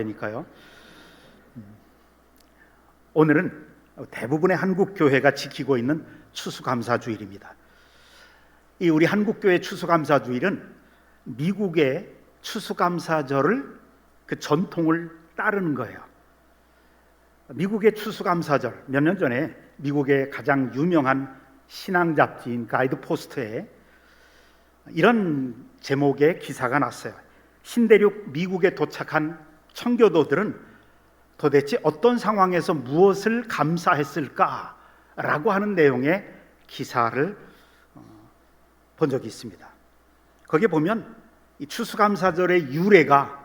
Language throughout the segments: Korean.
되니까요. 오늘은 대부분의 한국 교회가 지키고 있는 추수감사주일입니다. 이 우리 한국 교회 추수감사주일은 미국의 추수감사절을 그 전통을 따르는 거예요. 미국의 추수감사절 몇 년 전에 미국의 가장 유명한 신앙 잡지인 가이드 포스트에 이런 제목의 기사가 났어요. 신대륙 미국에 도착한 청교도들은 도대체 어떤 상황에서 무엇을 감사했을까라고 하는 내용의 기사를 어, 본 적이 있습니다. 거기에 보면 이 추수감사절의 유래가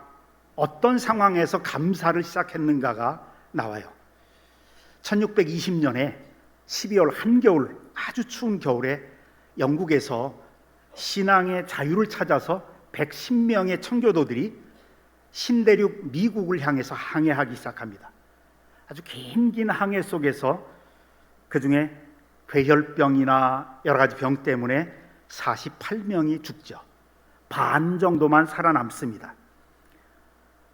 어떤 상황에서 감사를 시작했는가가 나와요. 1620년에 12월 한겨울 아주 추운 겨울에 영국에서 신앙의 자유를 찾아서 110명의 청교도들이 신대륙 미국을 향해서 항해하기 시작합니다. 아주 긴 긴 항해 속에서 그 중에 괴혈병이나 여러 가지 병 때문에 48명이 죽죠. 반 정도만 살아남습니다.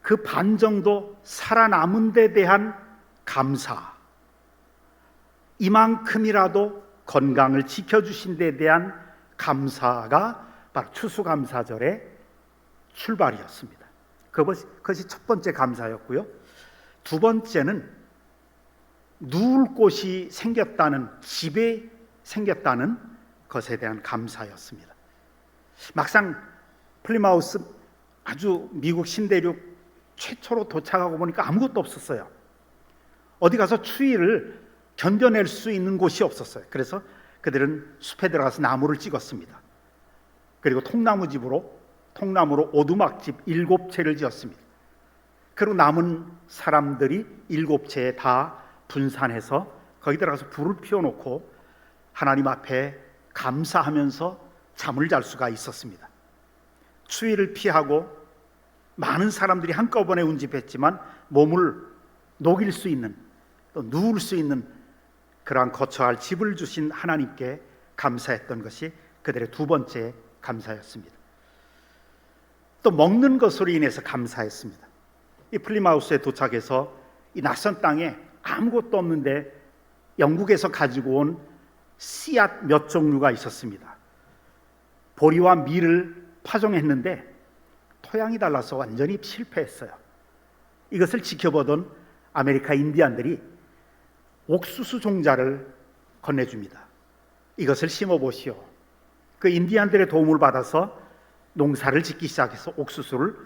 그 반 정도 살아남은 데 대한 감사, 이만큼이라도 건강을 지켜주신 데 대한 감사가 바로 추수감사절의 출발이었습니다. 그것이 첫 번째 감사였고요. 두 번째는 누울 곳이 생겼다는 집에 생겼다는 것에 대한 감사였습니다. 막상 플리마우스 아주 미국 신대륙 최초로 도착하고 보니까 아무것도 없었어요. 어디 가서 추위를 견뎌낼 수 있는 곳이 없었어요. 그래서 그들은 숲에 들어가서 나무를 찍었습니다. 그리고 통나무 집으로 통나무로 오두막집 일곱 채를 지었습니다. 그리고 남은 사람들이 일곱 채에 다 분산해서 거기 들어가서 불을 피워놓고 하나님 앞에 감사하면서 잠을 잘 수가 있었습니다. 추위를 피하고 많은 사람들이 한꺼번에 운집했지만 몸을 녹일 수 있는 또 누울 수 있는 그러한 거처할 집을 주신 하나님께 감사했던 것이 그들의 두 번째 감사였습니다. 또 먹는 것으로 인해서 감사했습니다. 이 플리마우스에 도착해서 이 낯선 땅에 아무것도 없는데 영국에서 가지고 온 씨앗 몇 종류가 있었습니다. 보리와 밀을 파종했는데 토양이 달라서 완전히 실패했어요. 이것을 지켜보던 아메리카 인디안들이 옥수수 종자를 건네줍니다. 이것을 심어보시오. 그 인디안들의 도움을 받아서 농사를 짓기 시작해서 옥수수를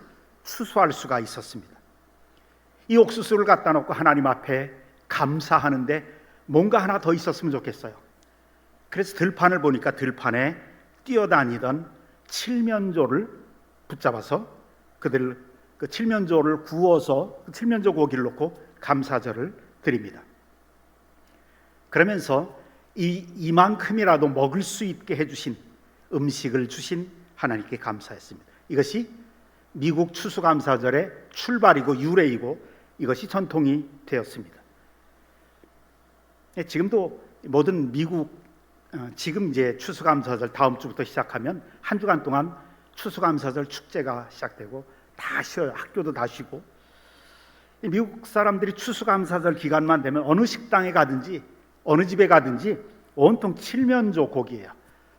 추수할 수가 있었습니다. 이 옥수수를 갖다 놓고 하나님 앞에 감사하는데 뭔가 하나 더 있었으면 좋겠어요. 그래서 들판을 보니까 들판에 뛰어다니던 칠면조를 붙잡아서 그들 그 칠면조를 구워서 그 칠면조 고기를 놓고 감사절을 드립니다. 그러면서 이 이만큼이라도 먹을 수 있게 해주신 음식을 주신 하나님께 감사했습니다. 이것이 미국 추수감사절의 출발이고 유래이고 이것이 전통이 되었습니다. 예, 지금도 모든 미국 어, 지금 이제 추수감사절 다음 주부터 시작하면 한 주간 동안 추수감사절 축제가 시작되고 다 쉬어요. 학교도 다 쉬고 미국 사람들이 추수감사절 기간만 되면 어느 식당에 가든지 어느 집에 가든지 온통 칠면조 고기예요.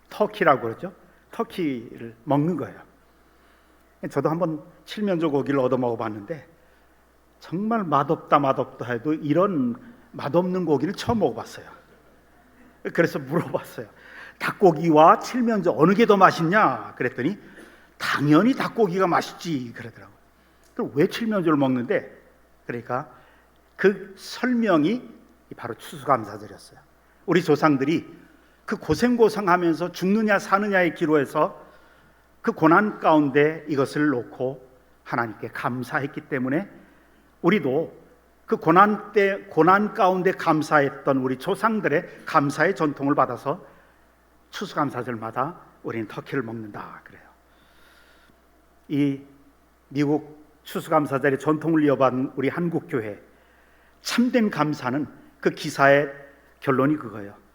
터키라고 그러죠. 터키를 먹는 거예요. 저도 한번 칠면조 고기를 얻어 먹어봤는데 정말 맛없다 맛없다 해도 이런 맛없는 고기를 처음 먹어봤어요. 그래서 물어봤어요. 닭고기와 칠면조 어느 게 더 맛있냐? 그랬더니 당연히 닭고기가 맛있지 그러더라고요. 그럼 왜 칠면조를 먹는데? 그러니까 그 설명이 바로 추수감사절이었어요. 우리 조상들이 그 고생고생하면서 죽느냐 사느냐의 기로에서 그 고난 가운데 이것을 놓고 하나님께 감사했기 때문에 우리도 그 고난 때 고난 가운데 감사했던 우리 조상들의 감사의 전통을 받아서 추수감사절마다 우리는 터키를 먹는다 그래요. 이 미국 추수감사절의 전통을 이어받은 우리 한국 교회 참된 감사는 그 기사의 결론이 그거예요.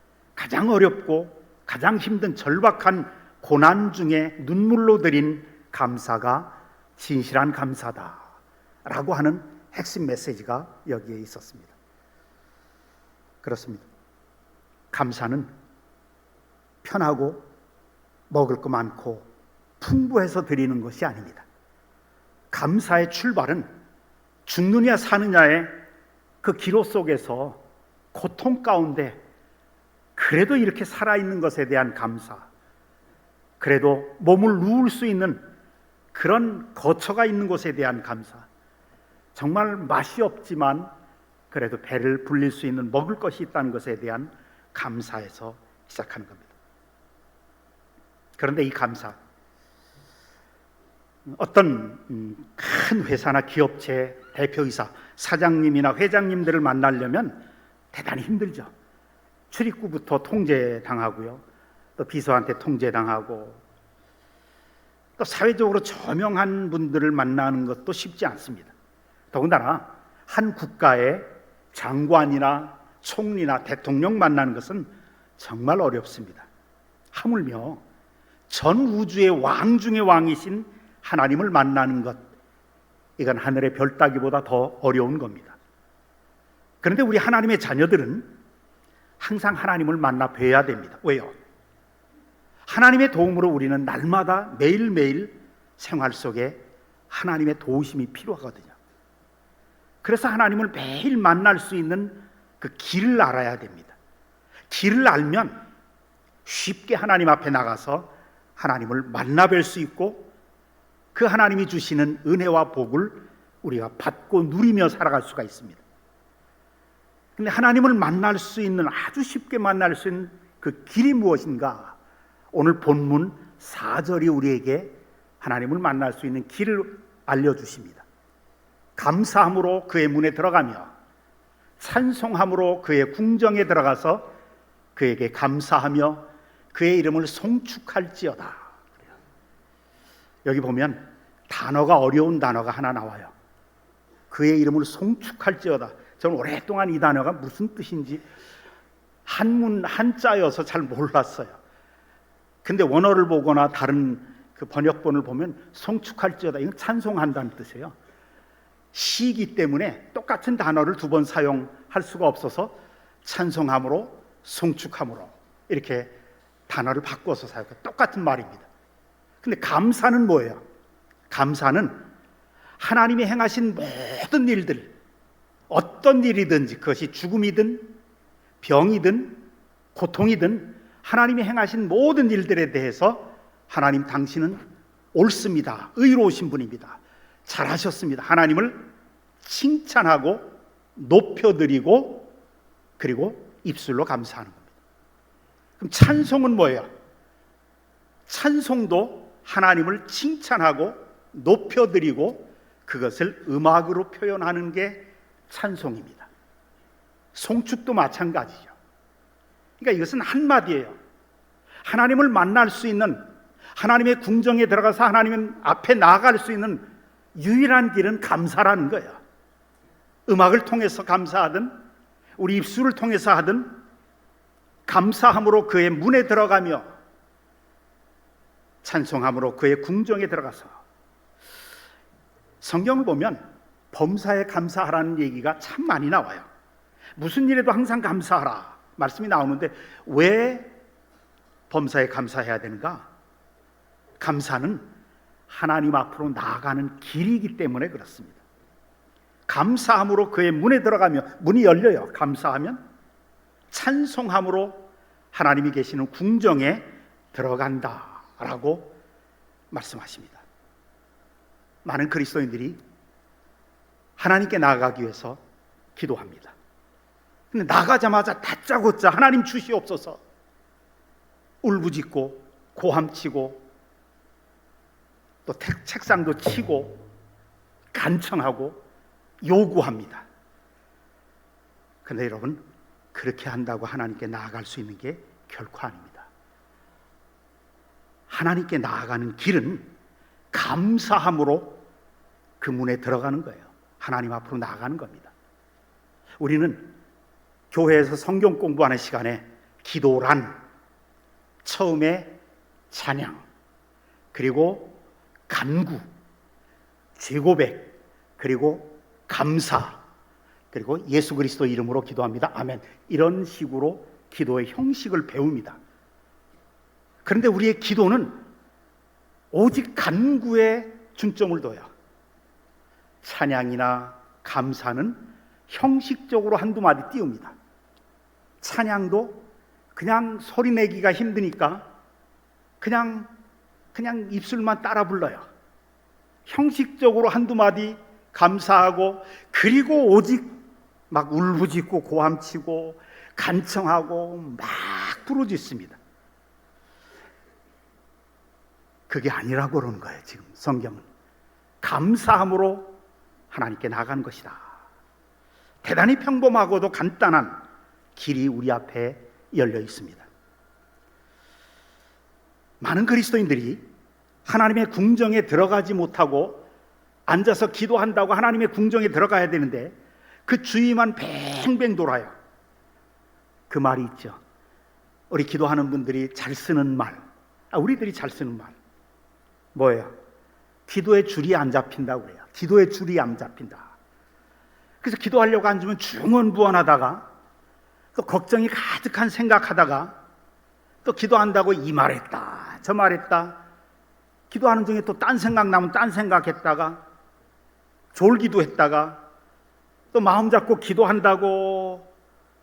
가장 어렵고 가장 힘든 절박한 고난 중에 눈물로 드린 감사가 진실한 감사다 라고 하는 핵심 메시지가 여기에 있었습니다. 그렇습니다. 감사는 편하고 먹을 거 많고 풍부해서 드리는 것이 아닙니다. 감사의 출발은 죽느냐 사느냐의 그 기로 속에서 고통 가운데 그래도 이렇게 살아있는 것에 대한 감사, 그래도 몸을 누울 수 있는 그런 거처가 있는 곳에 대한 감사, 정말 맛이 없지만 그래도 배를 불릴 수 있는 먹을 것이 있다는 것에 대한 감사에서 시작하는 겁니다. 그런데 이 감사, 어떤 음, 큰 회사나 기업체 대표이사, 사장님이나 회장님들을 만나려면 대단히 힘들죠. 출입구부터 통제당하고요. 또 비서한테 통제당하고 또 사회적으로 저명한 분들을 만나는 것도 쉽지 않습니다. 더군다나 한 국가의 장관이나 총리나 대통령 만나는 것은 정말 어렵습니다. 하물며 전 우주의 왕 중의 왕이신 하나님을 만나는 것, 이건 하늘의 별 따기보다 더 어려운 겁니다. 그런데 우리 하나님의 자녀들은 항상 하나님을 만나 뵈야 됩니다. 왜요? 하나님의 도움으로 우리는 날마다 매일매일 생활 속에 하나님의 도우심이 필요하거든요. 그래서 하나님을 매일 만날 수 있는 그 길을 알아야 됩니다. 길을 알면 쉽게 하나님 앞에 나가서 하나님을 만나 뵐 수 있고 그 하나님이 주시는 은혜와 복을 우리가 받고 누리며 살아갈 수가 있습니다. 근데 하나님을 만날 수 있는 아주 쉽게 만날 수 있는 그 길이 무엇인가? 오늘 본문 4절이 우리에게 하나님을 만날 수 있는 길을 알려 주십니다. 감사함으로 그의 문에 들어가며 찬송함으로 그의 궁정에 들어가서 그에게 감사하며 그의 이름을 송축할지어다. 여기 보면 단어가 어려운 단어가 하나 나와요. 그의 이름을 송축할지어다. 저는 오랫동안 이 단어가 무슨 뜻인지 한문 한자여서 잘 몰랐어요. 근데 원어를 보거나 다른 그 번역본을 보면 송축할지어다 이건 찬송한다는 뜻이에요. 시기 때문에 똑같은 단어를 두 번 사용할 수가 없어서 찬송함으로 송축함으로 이렇게 단어를 바꿔서 사용해 똑같은 말입니다. 근데 감사는 뭐예요? 감사는 하나님이 행하신 모든 일들, 어떤 일이든지 그것이 죽음이든 병이든 고통이든 하나님이 행하신 모든 일들에 대해서 하나님 당신은 옳습니다. 의로우신 분입니다. 잘하셨습니다. 하나님을 칭찬하고 높여드리고 그리고 입술로 감사하는 겁니다. 그럼 찬송은 뭐예요? 찬송도 하나님을 칭찬하고 높여드리고 그것을 음악으로 표현하는 게 찬송입니다. 송축도 마찬가지죠. 그러니까 이것은 한마디예요. 하나님을 만날 수 있는 하나님의 궁정에 들어가서 하나님 앞에 나아갈 수 있는 유일한 길은 감사라는 거예요. 음악을 통해서 감사하든 우리 입술을 통해서 하든 감사함으로 그의 문에 들어가며 찬송함으로 그의 궁정에 들어가서 성경을 보면 범사에 감사하라는 얘기가 참 많이 나와요. 무슨 일에도 항상 감사하라 말씀이 나오는데 왜 범사에 감사해야 되는가? 감사는 하나님 앞으로 나아가는 길이기 때문에 그렇습니다. 감사함으로 그의 문에 들어가며 문이 열려요. 감사하면 찬송함으로 하나님이 계시는 궁정에 들어간다라고 말씀하십니다. 많은 그리스도인들이 하나님께 나아가기 위해서 기도합니다. 근데 나가자마자 다짜고짜 하나님 주시옵소서 울부짖고 고함치고 또 책상도 치고 간청하고 요구합니다. 근데 여러분 그렇게 한다고 하나님께 나아갈 수 있는 게 결코 아닙니다. 하나님께 나아가는 길은 감사함으로 그 문에 들어가는 거예요. 하나님 앞으로 나아가는 겁니다. 우리는 교회에서 성경 공부하는 시간에 기도란 처음에 찬양 그리고 간구, 죄고백, 그리고 감사 그리고 예수 그리스도 이름으로 기도합니다. 아멘. 이런 식으로 기도의 형식을 배웁니다. 그런데 우리의 기도는 오직 간구에 중점을 둬요. 찬양이나 감사는 형식적으로 한두 마디 띄웁니다. 찬양도 그냥 소리 내기가 힘드니까 그냥 그냥 입술만 따라 불러요. 형식적으로 한두 마디 감사하고 그리고 오직 막 울부짖고 고함치고 간청하고 막 부르짖습니다. 그게 아니라고 그러는 거예요, 지금 성경은. 감사함으로 하나님께 나가는 것이다. 대단히 평범하고도 간단한 길이 우리 앞에 열려 있습니다. 많은 그리스도인들이 하나님의 궁정에 들어가지 못하고 앉아서 기도한다고 하나님의 궁정에 들어가야 되는데 그 주위만 뱅뱅 돌아요. 그 말이 있죠. 우리 기도하는 분들이 잘 쓰는 말, 아, 우리들이 잘 쓰는 말. 뭐예요? 기도의 줄이 안 잡힌다고 그래요. 기도의 줄이 안 잡힌다. 그래서 기도하려고 앉으면 중언부언하다가 또 걱정이 가득한 생각하다가 또 기도한다고 이 말했다, 저 말했다. 기도하는 중에 또 딴 생각 나면 딴 생각했다가 졸기도 했다가 또 마음 잡고 기도한다고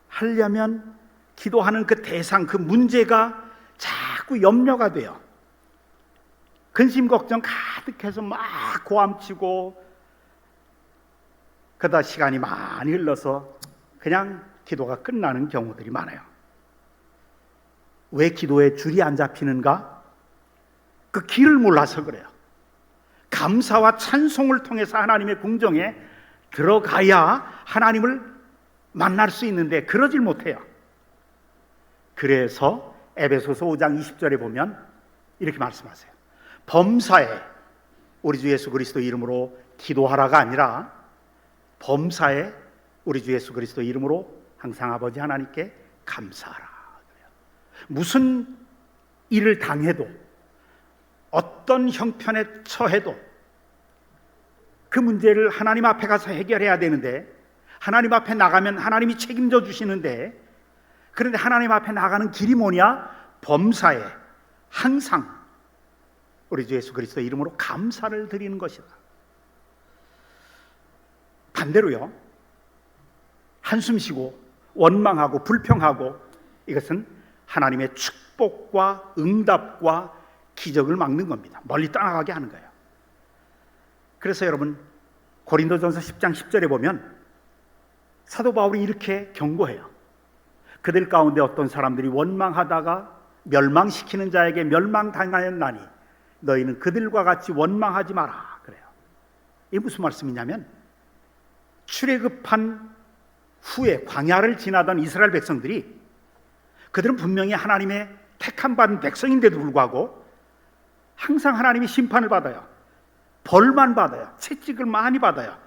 하려면 기도하는 그 대상, 그 문제가 자꾸 염려가 돼요. 근심 걱정 가득해서 막 고함치고 그러다 시간이 많이 흘러서 그냥 기도가 끝나는 경우들이 많아요. 왜 기도에 줄이 안 잡히는가? 그 길을 몰라서 그래요. 감사와 찬송을 통해서 하나님의 궁정에 들어가야 하나님을 만날 수 있는데 그러질 못해요. 그래서 에베소서 5장 20절에 보면 이렇게 말씀하세요. 범사에 우리 주 예수 그리스도 이름으로 기도하라가 아니라 범사에 우리 주 예수 그리스도 이름으로 항상 아버지 하나님께 감사하라. 무슨 일을 당해도 어떤 형편에 처해도 그 문제를 하나님 앞에 가서 해결해야 되는데 하나님 앞에 나가면 하나님이 책임져 주시는데 그런데 하나님 앞에 나가는 길이 뭐냐? 범사에 항상 우리 주 예수 그리스도 이름으로 감사를 드리는 것이다. 반대로요. 한숨 쉬고 원망하고 불평하고 이것은 하나님의 축복과 응답과 기적을 막는 겁니다. 멀리 떠나가게 하는 거예요. 그래서 여러분 고린도전서 10장 10절에 보면 사도 바울이 이렇게 경고해요. 그들 가운데 어떤 사람들이 원망하다가 멸망시키는 자에게 멸망 당하였나니 너희는 그들과 같이 원망하지 마라. 그래요. 이게 무슨 말씀이냐면 출애굽한 후에 광야를 지나던 이스라엘 백성들이 그들은 분명히 하나님의 택함 받은 백성인데도 불구하고 항상 하나님이 심판을 받아요. 벌만 받아요. 채찍을 많이 받아요.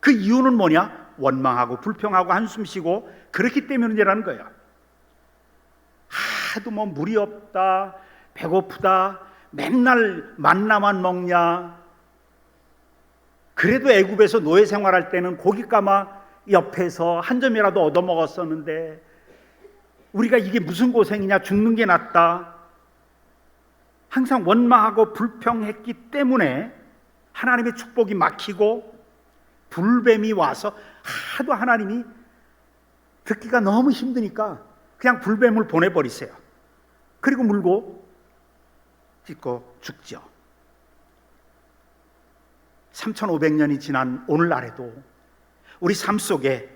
그 이유는 뭐냐? 원망하고 불평하고 한숨 쉬고 그렇기 때문이라는 거예요. 하도 뭐 물이 없다, 배고프다, 맨날 만나만 먹냐. 그래도 애굽에서 노예 생활할 때는 고깃가마 옆에서 한 점이라도 얻어 먹었었는데 우리가 이게 무슨 고생이냐 죽는 게 낫다. 항상 원망하고 불평했기 때문에 하나님의 축복이 막히고 불뱀이 와서 하도 하나님이 듣기가 너무 힘드니까 그냥 불뱀을 보내버리세요. 그리고 물고 찢고 죽죠. 3,500년이 지난 오늘날에도 우리 삶 속에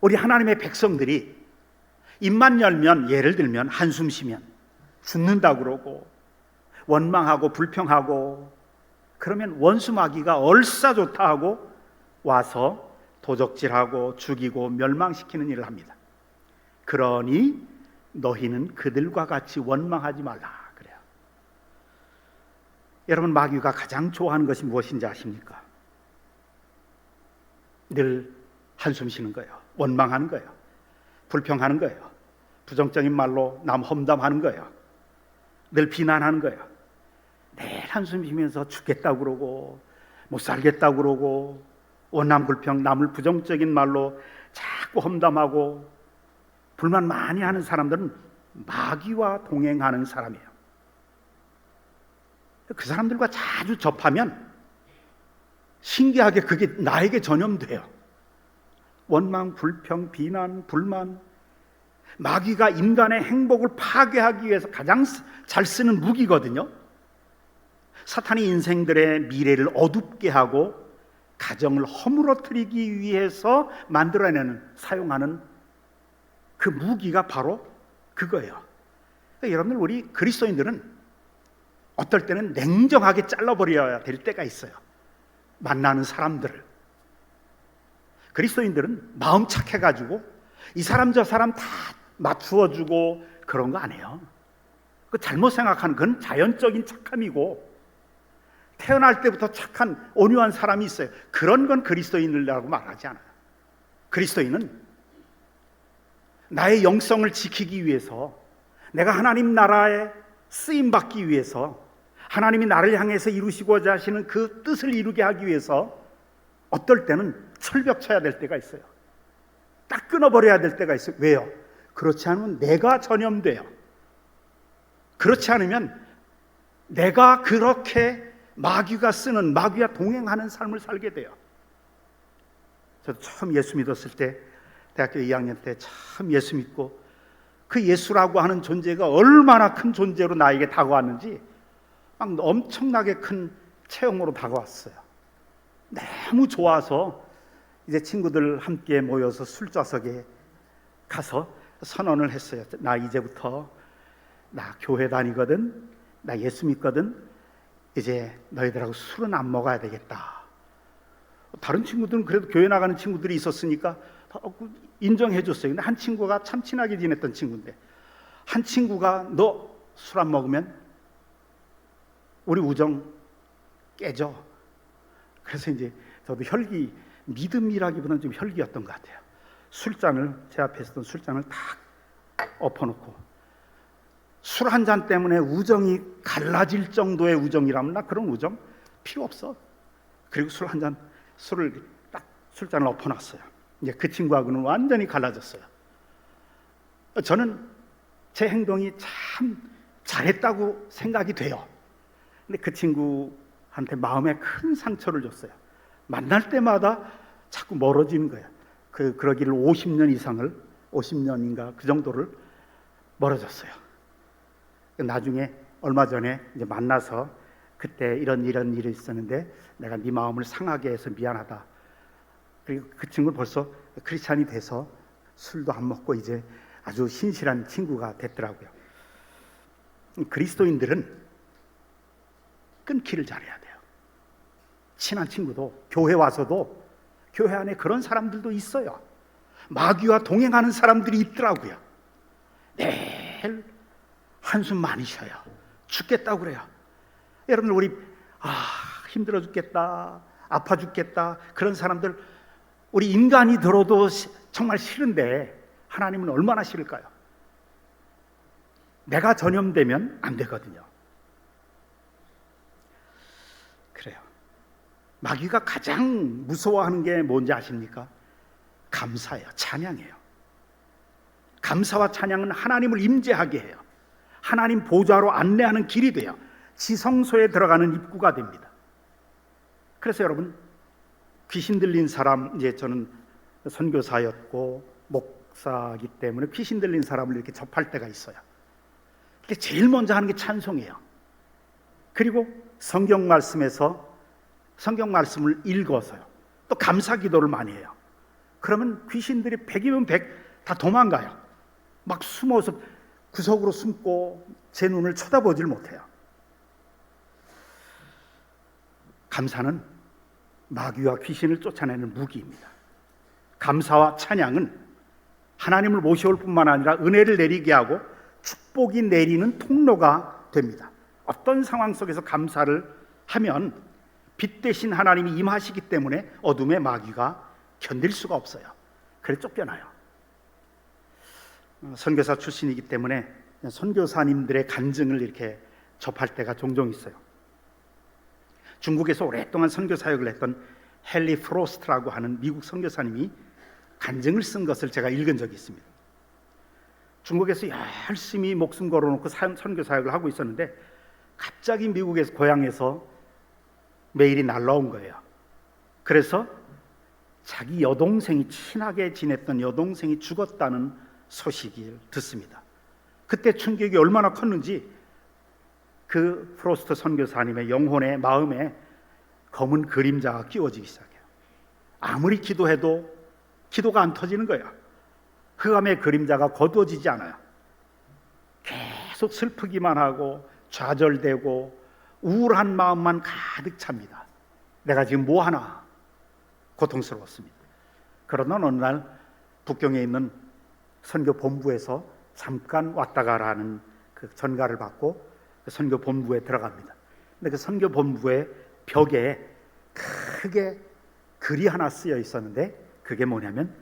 우리 하나님의 백성들이 입만 열면 예를 들면 한숨 쉬면 죽는다 그러고 원망하고 불평하고 그러면 원수 마귀가 얼싸 좋다 하고 와서 도적질하고 죽이고 멸망시키는 일을 합니다. 그러니 너희는 그들과 같이 원망하지 말라. 여러분 마귀가 가장 좋아하는 것이 무엇인지 아십니까? 늘 한숨 쉬는 거예요. 원망하는 거예요. 불평하는 거예요. 부정적인 말로 남 험담하는 거예요. 늘 비난하는 거예요. 매일 한숨 쉬면서 죽겠다고 그러고 못 살겠다고 그러고 원남 불평 남을 부정적인 말로 자꾸 험담하고 불만 많이 하는 사람들은 마귀와 동행하는 사람이에요. 그 사람들과 자주 접하면 신기하게 그게 나에게 전염돼요. 원망, 불평, 비난, 불만. 마귀가 인간의 행복을 파괴하기 위해서 가장 쓰- 잘 쓰는 무기거든요. 사탄이 인생들의 미래를 어둡게 하고 가정을 허물어뜨리기 위해서 만들어내는 사용하는 그 무기가 바로 그거예요. 그러니까 여러분들 우리 그리스도인들은 어떨 때는 냉정하게 잘라버려야 될 때가 있어요. 만나는 사람들을. 그리스도인들은 마음 착해가지고 이 사람 저 사람 다 맞추어주고 그런 거안 해요. 그 잘못 생각하는 건 자연적인 착함이고 태어날 때부터 착한 온유한 사람이 있어요. 그런 건 그리스도인이라고 말하지 않아요. 그리스도인은 나의 영성을 지키기 위해서 내가 하나님 나라에 쓰임 받기 위해서 하나님이 나를 향해서 이루시고자 하시는 그 뜻을 이루게 하기 위해서 어떨 때는 철벽 쳐야 될 때가 있어요. 딱 끊어버려야 될 때가 있어요. 왜요? 그렇지 않으면 내가 전염돼요. 그렇지 않으면 내가 그렇게 마귀가 쓰는 마귀와 동행하는 삶을 살게 돼요. 저도 처음 예수 믿었을 때 대학교 2학년 때 참 예수 믿고 그 예수라고 하는 존재가 얼마나 큰 존재로 나에게 다가왔는지 막 엄청나게 큰 체험으로 다가왔어요. 너무 좋아서 이제 친구들 함께 모여서 술좌석에 가서 선언을 했어요. 나 이제부터 나 교회 다니거든. 나 예수 믿거든. 이제 너희들하고 술은 안 먹어야 되겠다. 다른 친구들은 그래도 교회 나가는 친구들이 있었으니까 다 인정해 줬어요. 근데 한 친구가 참 친하게 지냈던 친구인데 한 친구가 너 술 안 먹으면 우리 우정 깨져. 그래서 이제 저도 혈기 믿음이라기보다는 좀 혈기였던 것 같아요. 술잔을 제 앞에 있었던 술잔을 탁 엎어놓고 술 한 잔 때문에 우정이 갈라질 정도의 우정이라면 나 그런 우정 필요 없어. 그리고 술 한 잔 술을 딱 술잔을 엎어놨어요. 이제 그 친구하고는 완전히 갈라졌어요. 저는 제 행동이 참 잘했다고 생각이 돼요. 근데 그 친구한테 마음에 큰 상처를 줬어요. 만날 때마다 자꾸 멀어지는 거예요. 그 그러기를 50년 이상을 50년인가 그 정도를 멀어졌어요. 나중에 얼마 전에 이제 만나서 그때 이런 이런 일이 있었는데 내가 네 마음을 상하게 해서 미안하다. 그리고 그 친구는 벌써 크리스찬이 돼서 술도 안 먹고 이제 아주 신실한 친구가 됐더라고요. 그리스도인들은 끊기를 잘해야 돼요. 친한 친구도 교회 와서도 교회 안에 그런 사람들도 있어요. 마귀와 동행하는 사람들이 있더라고요. 매일 한숨 많이 쉬어요. 죽겠다고 그래요. 여러분 우리 아 힘들어 죽겠다, 아파 죽겠다 그런 사람들 우리 인간이 들어도 시- 정말 싫은데 하나님은 얼마나 싫을까요? 내가 전염되면 안 되거든요. 그래요. 마귀가 가장 무서워하는 게 뭔지 아십니까? 감사예요. 찬양이에요. 감사와 찬양은 하나님을 임재하게 해요. 하나님 보좌로 안내하는 길이 돼요. 지성소에 들어가는 입구가 됩니다. 그래서 여러분 귀신 들린 사람 이제 저는 선교사였고 목사이기 때문에 귀신 들린 사람을 이렇게 접할 때가 있어요. 근데 제일 먼저 하는 게 찬송이에요. 그리고 성경 말씀에서 성경 말씀을 읽어서요. 또 감사 기도를 많이 해요. 그러면 귀신들이 백이면 백다 도망가요. 막 숨어서 구석으로 숨고 제 눈을 쳐다보질 못해요. 감사는 마귀와 귀신을 쫓아내는 무기입니다. 감사와 찬양은 하나님을 모셔올 뿐만 아니라 은혜를 내리게 하고 축복이 내리는 통로가 됩니다. 어떤 상황 속에서 감사를 하면 빛 대신 하나님이 임하시기 때문에 어둠의 마귀가 견딜 수가 없어요. 그래 쫓겨나요. 어, 선교사 출신이기 때문에 선교사님들의 간증을 이렇게 접할 때가 종종 있어요. 중국에서 오랫동안 선교 사역을 했던 헨리 프로스트라고 하는 미국 선교사님이 간증을 쓴 것을 제가 읽은 적이 있습니다. 중국에서 열심히 목숨 걸어놓고 사- 선교 사역을 하고 있었는데 갑자기 미국에서 고향에서 메일이 날라온 거예요. 그래서 자기 여동생이 친하게 지냈던 여동생이 죽었다는 소식을 듣습니다. 그때 충격이 얼마나 컸는지 그 프로스트 선교사님의 영혼의 마음에 검은 그림자가 끼워지기 시작해요. 아무리 기도해도 기도가 안 터지는 거예요. 흑암의 그림자가 거두어지지 않아요. 계속 슬프기만 하고 좌절되고 우울한 마음만 가득 찹니다. 내가 지금 뭐 하나 고통스러웠습니다. 그러나 어느 날 북경에 있는 선교 본부에서 잠깐 왔다 가라는 그 전가를 받고 그 선교 본부에 들어갑니다. 근데 그 선교 본부의 벽에 크게 글이 하나 쓰여 있었는데 그게 뭐냐면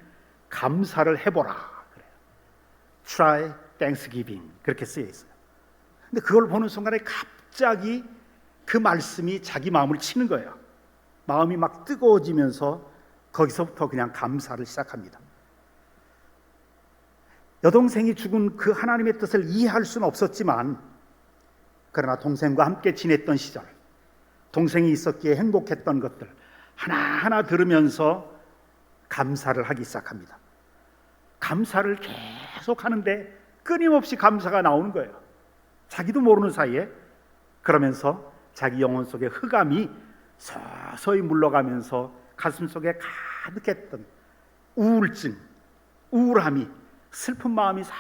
감사를 해보라 그래요. Try Thanksgiving 그렇게 쓰여 있어요. 근데 그걸 보는 순간에 갑자기 그 말씀이 자기 마음을 치는 거예요. 마음이 막 뜨거워지면서 거기서부터 그냥 감사를 시작합니다. 여동생이 죽은 그 하나님의 뜻을 이해할 수는 없었지만 그러나 동생과 함께 지냈던 시절 동생이 있었기에 행복했던 것들 하나하나 들으면서 감사를 하기 시작합니다. 감사를 계속 하는데 끊임없이 감사가 나오는 거예요. 자기도 모르는 사이에 그러면서 자기 영혼 속에 흑암이 서서히 물러가면서 가슴 속에 가득했던 우울증, 우울함이 슬픈 마음이 싹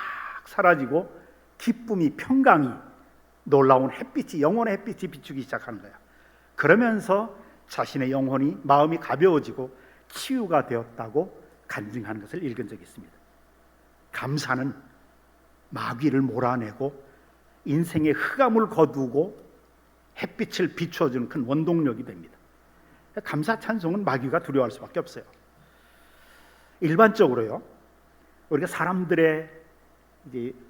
사라지고 기쁨이 평강이 놀라운 햇빛이 영혼의 햇빛이 비추기 시작하는 거야. 그러면서 자신의 영혼이 마음이 가벼워지고 치유가 되었다고 간증하는 것을 읽은 적이 있습니다. 감사는 마귀를 몰아내고 인생의 흑암을 거두고 햇빛을 비추어주는 큰 원동력이 됩니다. 감사 찬송은 마귀가 두려워할 수밖에 없어요. 일반적으로요, 우리가 사람들의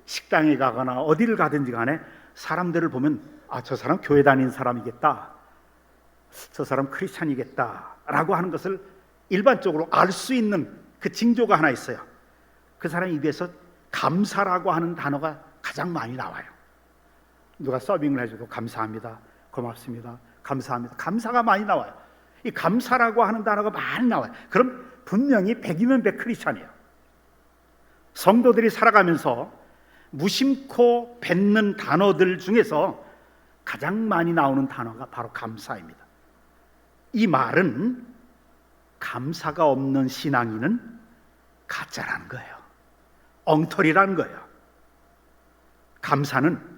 식당에 가거나 어디를 가든지 간에 사람들을 보면 아, 저 사람 교회 다니는 사람이겠다. 저 사람 크리스찬이겠다라고 하는 것을 일반적으로 알 수 있는 그 징조가 하나 있어요. 그 사람 입에서 감사라고 하는 단어가 가장 많이 나와요. 누가 서빙을 해줘도 감사합니다, 고맙습니다, 감사합니다. 감사가 많이 나와요. 이 감사라고 하는 단어가 많이 나와요. 그럼 분명히 백이면 백 크리스찬이에요. 성도들이 살아가면서 무심코 뱉는 단어들 중에서 가장 많이 나오는 단어가 바로 감사입니다. 이 말은 감사가 없는 신앙인은 가짜라는 거예요. 엉터리라는 거예요. 감사는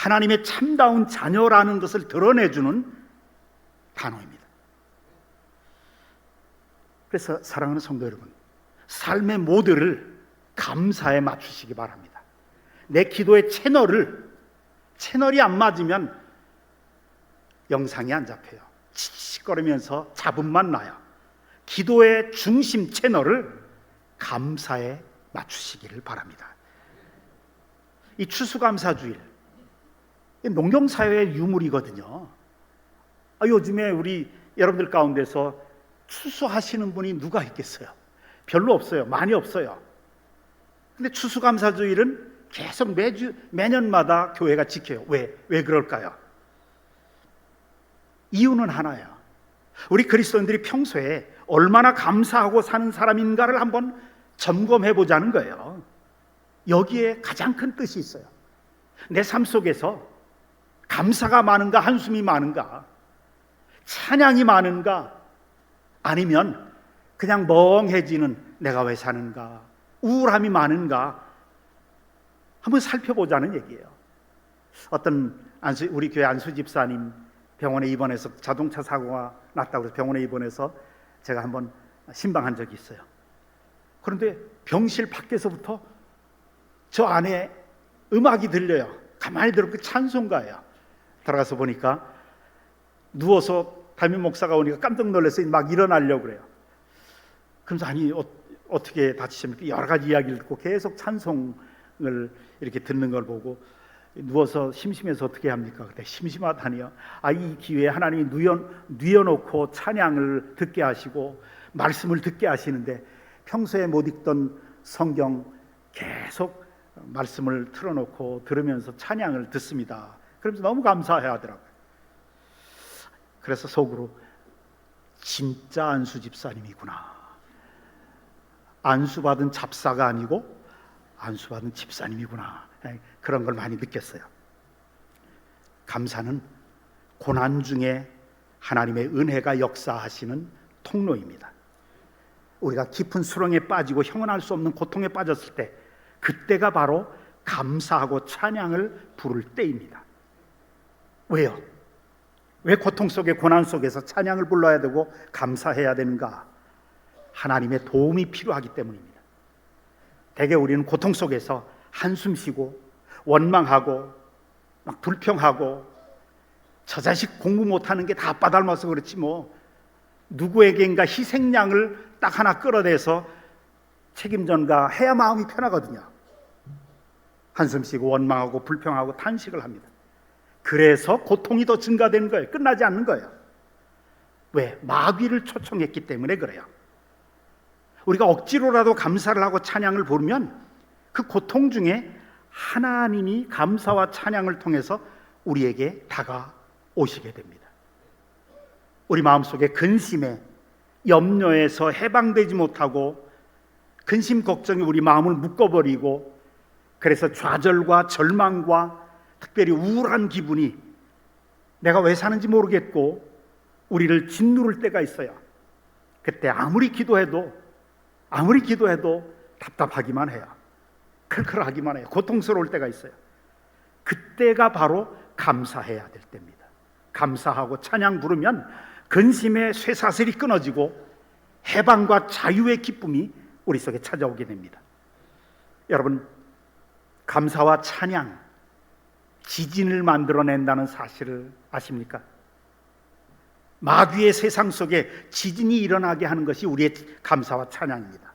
하나님의 참다운 자녀라는 것을 드러내주는 단어입니다. 그래서 사랑하는 성도 여러분, 삶의 모드를 감사에 맞추시기 바랍니다. 내 기도의 채널을 채널이 안 맞으면 영상이 안 잡혀요. 칙칙거리면서 잡음만 나요. 기도의 중심 채널을 감사에 맞추시기를 바랍니다. 이 추수감사주일 농경 사회의 유물이거든요. 아, 요즘에 우리 여러분들 가운데서 추수하시는 분이 누가 있겠어요? 별로 없어요. 많이 없어요. 근데 추수감사주일은 계속 매주 매년마다 교회가 지켜요. 왜? 왜 그럴까요? 이유는 하나예요. 우리 그리스도인들이 평소에 얼마나 감사하고 사는 사람인가를 한번 점검해 보자는 거예요. 여기에 가장 큰 뜻이 있어요. 내 삶 속에서 감사가 많은가, 한숨이 많은가, 찬양이 많은가, 아니면 그냥 멍해지는 내가 왜 사는가, 우울함이 많은가, 한번 살펴보자는 얘기예요. 어떤 안수, 우리 교회 안수 집사님 병원에 입원해서 자동차 사고가 났다고 해서 병원에 입원해서 제가 한번 신방한 적이 있어요. 그런데 병실 밖에서부터 저 안에 음악이 들려요. 가만히 들어그 찬송가예요. 들어가서 보니까 누워서 담임 목사가 오니까 깜짝 놀라서 막 일어나려고 그래요. 그러면서 아니 어, 어떻게 다치십니까? 여러 가지 이야기를 듣고 계속 찬송을 이렇게 듣는 걸 보고 누워서 심심해서 어떻게 합니까? 그때 심심하다니요. 아, 이 기회에 하나님이 누여, 누여놓고 찬양을 듣게 하시고 말씀을 듣게 하시는데 평소에 못 읽던 성경 계속 말씀을 틀어놓고 들으면서 찬양을 듣습니다. 그러면서 너무 감사해 하더라고요. 그래서 속으로 진짜 안수 집사님이구나. 안수 받은 잡사가 아니고 안수 받은 집사님이구나. 예, 그런 걸 많이 느꼈어요. 감사는 고난 중에 하나님의 은혜가 역사하시는 통로입니다. 우리가 깊은 수렁에 빠지고 형언할 수 없는 고통에 빠졌을 때 그때가 바로 감사하고 찬양을 부를 때입니다. 왜요? 왜 고통 속에 고난 속에서 찬양을 불러야 되고 감사해야 되는가? 하나님의 도움이 필요하기 때문입니다. 대개 우리는 고통 속에서 한숨 쉬고 원망하고 막 불평하고 저 자식 공부 못하는 게 다 아빠 닮아서 그렇지 뭐 누구에게인가 희생양을 딱 하나 끌어내서 책임전가 해야 마음이 편하거든요. 한숨 쉬고 원망하고 불평하고 탄식을 합니다. 그래서 고통이 더 증가되는 거예요. 끝나지 않는 거예요. 왜? 마귀를 초청했기 때문에 그래요. 우리가 억지로라도 감사를 하고 찬양을 부르면 그 고통 중에 하나님이 감사와 찬양을 통해서 우리에게 다가오시게 됩니다. 우리 마음속에 근심에 염려에서 해방되지 못하고 근심 걱정이 우리 마음을 묶어버리고 그래서 좌절과 절망과 특별히 우울한 기분이 내가 왜 사는지 모르겠고 우리를 짓누를 때가 있어요. 그때 아무리 기도해도 아무리 기도해도 답답하기만 해요. 클클하기만 해요. 고통스러울 때가 있어요. 그때가 바로 감사해야 될 때입니다. 감사하고 찬양 부르면 근심의 쇠사슬이 끊어지고 해방과 자유의 기쁨이 우리 속에 찾아오게 됩니다. 여러분, 감사와 찬양, 지진을 만들어낸다는 사실을 아십니까? 마귀의 세상 속에 지진이 일어나게 하는 것이 우리의 감사와 찬양입니다.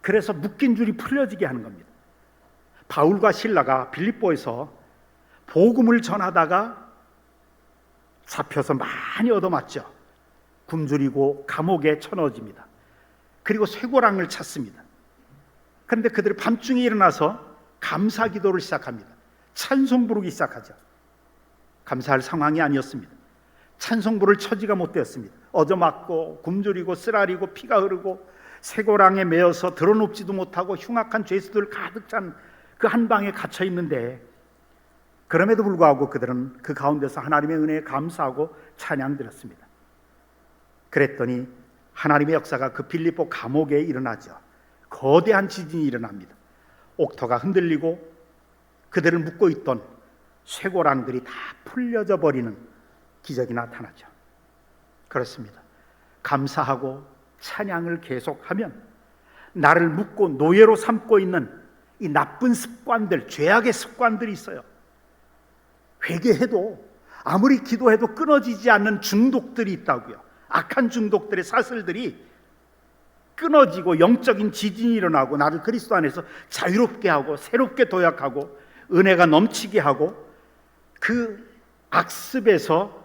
그래서 묶인 줄이 풀려지게 하는 겁니다. 바울과 신라가 빌립보에서 복음을 전하다가 잡혀서 많이 얻어맞죠. 굶주리고 감옥에 쳐넣어집니다. 그리고 쇠고랑을 찾습니다. 그런데 그들이 밤중에 일어나서 감사 기도를 시작합니다. 찬송 부르기 시작하죠. 감사할 상황이 아니었습니다. 찬송 부를 처지가 못 되었습니다. 얻어맞고 굶주리고 쓰라리고 피가 흐르고 쇠고랑에 매여서 드러눕지도 못하고 흉악한 죄수들 가득 찬 그 한 방에 갇혀 있는데 그럼에도 불구하고 그들은 그 가운데서 하나님의 은혜에 감사하고 찬양 드렸습니다. 그랬더니 하나님의 역사가 그 빌립보 감옥에 일어나죠. 거대한 지진이 일어납니다. 옥토가 흔들리고 그들을 묶고 있던 쇠고랑들이 다 풀려져 버리는 기적이 나타나죠. 그렇습니다. 감사하고 찬양을 계속하면 나를 묶고 노예로 삼고 있는 이 나쁜 습관들, 죄악의 습관들이 있어요. 회개해도 아무리 기도해도 끊어지지 않는 중독들이 있다고요. 악한 중독들의 사슬들이 끊어지고 영적인 지진이 일어나고 나를 그리스도 안에서 자유롭게 하고 새롭게 도약하고 은혜가 넘치게 하고 그 악습에서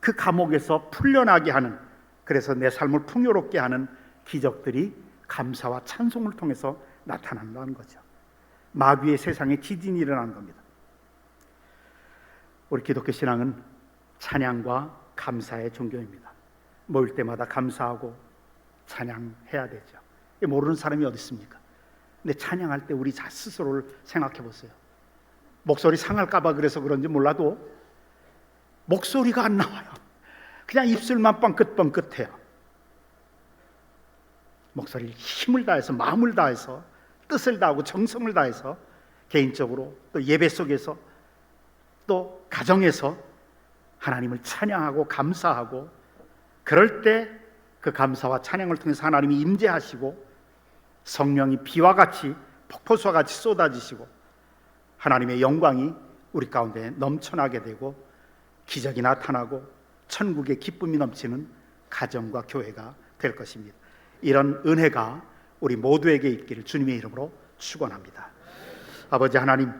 그 감옥에서 풀려나게 하는 그래서 내 삶을 풍요롭게 하는 기적들이 감사와 찬송을 통해서 나타난다는 거죠. 마귀의 세상에 지진이 일어나는 겁니다. 우리 기독교 신앙은 찬양과 감사의 종교입니다. 모일 때마다 감사하고 찬양해야 되죠. 모르는 사람이 어디 있습니까? 근데 찬양할 때 우리 자 스스로를 생각해 보세요. 목소리 상할까봐 그래서 그런지 몰라도 목소리가 안 나와요. 그냥 입술만 뻥긋뻥긋해요. 목소리 힘을 다해서 마음을 다해서 뜻을 다하고 정성을 다해서 개인적으로 또 예배 속에서 또 가정에서 하나님을 찬양하고 감사하고 그럴 때 그 감사와 찬양을 통해서 하나님이 임재하시고 성령이 비와 같이 폭포수와 같이 쏟아지시고 하나님의 영광이 우리 가운데 넘쳐나게 되고 기적이 나타나고 천국의 기쁨이 넘치는 가정과 교회가 될 것입니다. 이런 은혜가 우리 모두에게 있기를 주님의 이름으로 축원합니다. 아버지 하나님